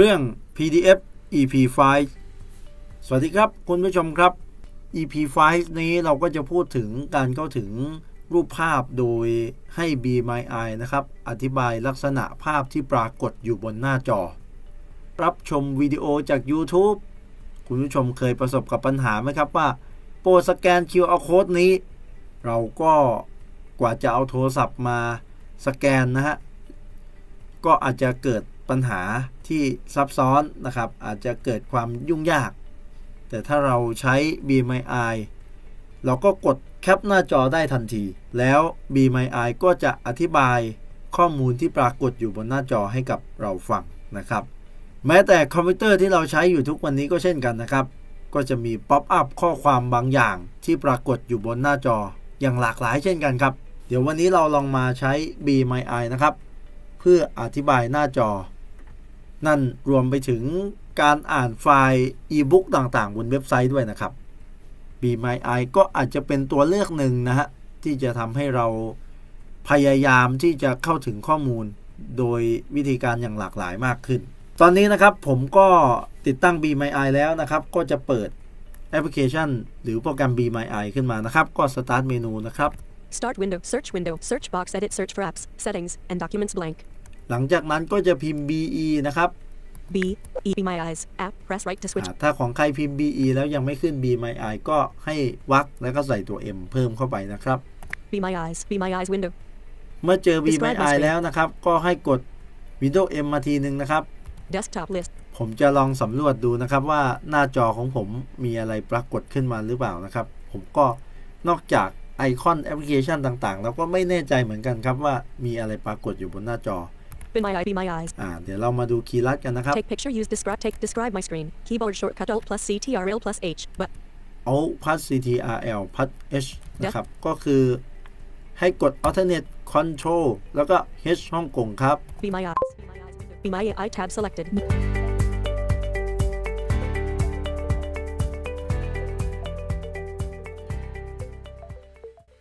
เรื่อง PDF EP file สวัสดีครับ คุณผู้ชมครับ EP file นี้เราก็จะพูดถึงการเข้าถึงรูปภาพโดยให้ Be My Eye นะครับ อธิบายลักษณะภาพที่ปรากฏอยู่บนหน้าจอ รับชมวิดีโอจาก YouTube คุณผู้ชมเคยประสบกับปัญหาไหมครับว่าโปรสแกน QR code นี้ เราก็กว่าจะเอาโทรศัพท์มาสแกนนะฮะ ก็อาจจะเกิด ปัญหาที่ซับซ้อนนะครับ อาจจะเกิดความยุ่งยาก แต่ถ้าเราใช้ B My Eye เราก็กดแคปหน้าจอได้ทันที แล้ว B My Eye ก็จะอธิบายข้อมูลที่ปรากฏอยู่บนหน้าจอให้กับเราฟังนะครับ แม้แต่คอมพิวเตอร์ที่เราใช้อยู่ทุกวันนี้ก็เช่นกันนะครับ ก็จะมีป๊อปอัพข้อความบางอย่างที่ปรากฏอยู่บนหน้าจออย่างหลากหลายเช่นกันครับ เดี๋ยววันนี้เราลองมาใช้ B My Eye นะครับ เพื่ออธิบายหน้าจอ นั่นรวมไปถึงการอ่านไฟล์อีบุ๊กต่างๆ บนเว็บไซต์ด้วยนะครับ Be My Eye ก็อาจจะเป็นตัวเลือกหนึ่งนะฮะ ที่จะทำให้เราพยายามที่จะเข้าถึงข้อมูลโดยวิธีการอย่างหลากหลายมากขึ้น ตอนนี้นะครับผมก็ติดตั้ง Be My Eye แล้วนะครับ ก็จะเปิดแอปพลิเคชัน หรือโปรแกรม Be My Eye ขึ้นมานะครับ ก็ Start เมนูนะครับ Start window, search window, search box, edit, search for apps, settings, and documents blank. หลังจากนั้นก็จะพิมพ์ BE นะครับ B, E, be my eyes, app, press right to switch. อ่าถ้าของใครพิมพ์ BE แล้วยังไม่ขึ้น Be My Eye ก็ให้วักแล้วก็ใส่ตัว M เพิ่มเข้าไปนะครับ Be my eyes, be my eyes window. เมื่อเจอ Be My Describe my Eye screen แล้วนะครับ ก็ให้กด Windows M มาทีหนึ่งนะครับ Desktop list. ผมจะลองสำรวจดูนะครับว่าหน้าจอของผมมีอะไรปรากฏขึ้นมาหรือเปล่านะครับ ผมก็นอกจากไอคอนแอปพลิเคชันต่างๆเราก็ไม่แน่ใจเหมือนกันครับว่ามีอะไรปรากฏอยู่บนหน้าจอ Be my eye, be my eyes. อ่าเดี๋ยวเรามาดูคีย์ลัดกันนะครับ Take picture, use describe, take describe my screen. Keyboard shortcut Alt plus C, TRL plus H. But Alt พัด CTRL พัด H นะครับ ก็คือให้กด Alternate Control แล้วก็ H ฮ่องกงครับ be my eyes, be my eyes window. Be my eye tab selected.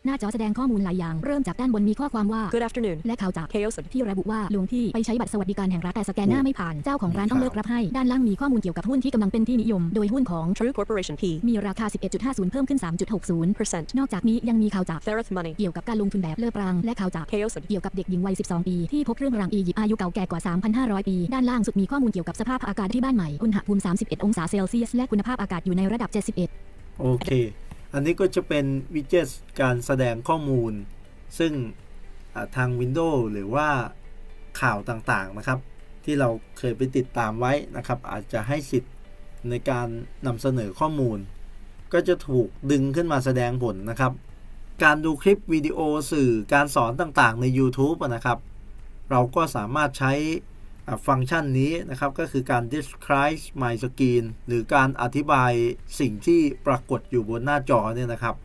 หน้าจอแสดงข้อมูลหลายอย่าง เริ่มจากด้านบนมีข้อความว่า Good afternoon. และข่าวจาก Chaos. ที่ระบุว่าหลวงพี่ไปใช้บัตรสวัสดิการแห่งรัฐแต่สแกนหน้าไม่ผ่านเจ้าของร้านต้องเลิกรับให้ ด้านล่างมีข้อมูลเกี่ยวกับหุ้นที่กำลังเป็นที่นิยม โดยหุ้นของ True Corporation P. มีราคา 11.50 เพิ่มขึ้น 3.60 Percent. นอกจากนี้ยังมีข่าวจาก Thereth Money. เกี่ยวกับการลงทุนแบบเลิกปรางและข่าวจาก Chaos. เกี่ยวกับเด็กหญิงวัย 12 ปี ที่พบเครื่องรางอียิปต์อายุเก่าแก่กว่า 3,500 ปี ด้านล่างสุดมีข้อมูลเกี่ยวกับสภาพอากาศที่บ้านใหม่อุณหภูมิ 31 องศาเซลเซียสและคุณภาพอากาศอยู่ในระดับ 71 โอเค อันนี้ก็จะเป็นวิดเจ็ตการแสดงข้อมูล ซึ่งทาง Windows หรือว่าข่าวต่างๆนะครับ ที่เราเคยไปติดตามไว้นะครับ อาจจะให้สิทธิ์ในการนำเสนอข้อมูล ก็จะถูกดึงขึ้นมาแสดงผลนะครับ การดูคลิปวิดีโอสื่อการสอนต่างๆ ใน YouTube นะครับ เราก็สามารถใช้ ฟังก์ชันนี้นะครับก็คือการ describe my screen หรือการอธิบายสิ่งที่ปรากฏอยู่บนหน้าจอเนี่ยนะครับ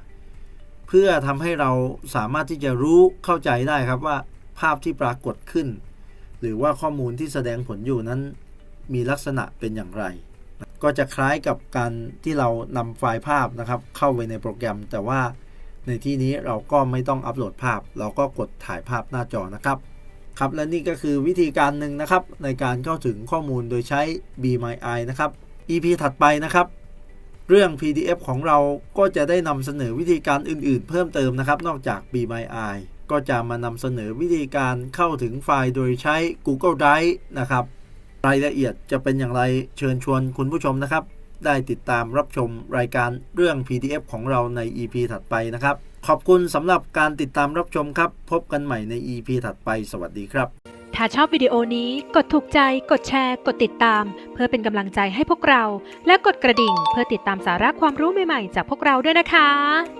เพื่อทำให้เราสามารถที่จะรู้เข้าใจได้ครับว่าภาพที่ปรากฏขึ้น หรือว่าข้อมูลที่แสดงผลอยู่นั้น มีลักษณะเป็นอย่างไร ก็จะคล้ายกับการที่เรานำไฟล์ภาพนะครับ เข้าไปในโปรแกรม แต่ว่าในที่นี้เราก็ไม่ต้องอัปโหลดภาพ เราก็กดถ่ายภาพหน้าจอนะครับ ครับและนี่ก็คือวิธีการหนึ่งนะครับ ในการเข้าถึงข้อมูลโดยใช้ Be My Eye นะครับ EP ถัดไปนะครับ เรื่อง PDF ของเราก็จะได้นำเสนอวิธีการอื่นๆ เพิ่มเติมนะครับ นอกจาก Be My Eye ก็จะมานำเสนอวิธีการเข้าถึงไฟล์โดยใช้ Google Drive นะครับ รายละเอียดจะเป็นอย่างไรเชิญชวนคุณผู้ชมนะครับ ได้ติดตามรับชมรายการเรื่อง PDF ของเราใน EP ถัดไปนะครับ ขอบคุณสำหรับการติดตามรับชมครับ พบกันใหม่ใน EP ถัดไป สวัสดีครับ ถ้าชอบวิดีโอนี้กดถูกใจ กดแชร์ กดติดตาม เพื่อเป็นกำลังใจให้พวกเรา และกดกระดิ่งเพื่อติดตามสาระความรู้ใหม่ๆ จากพวกเราด้วยนะคะ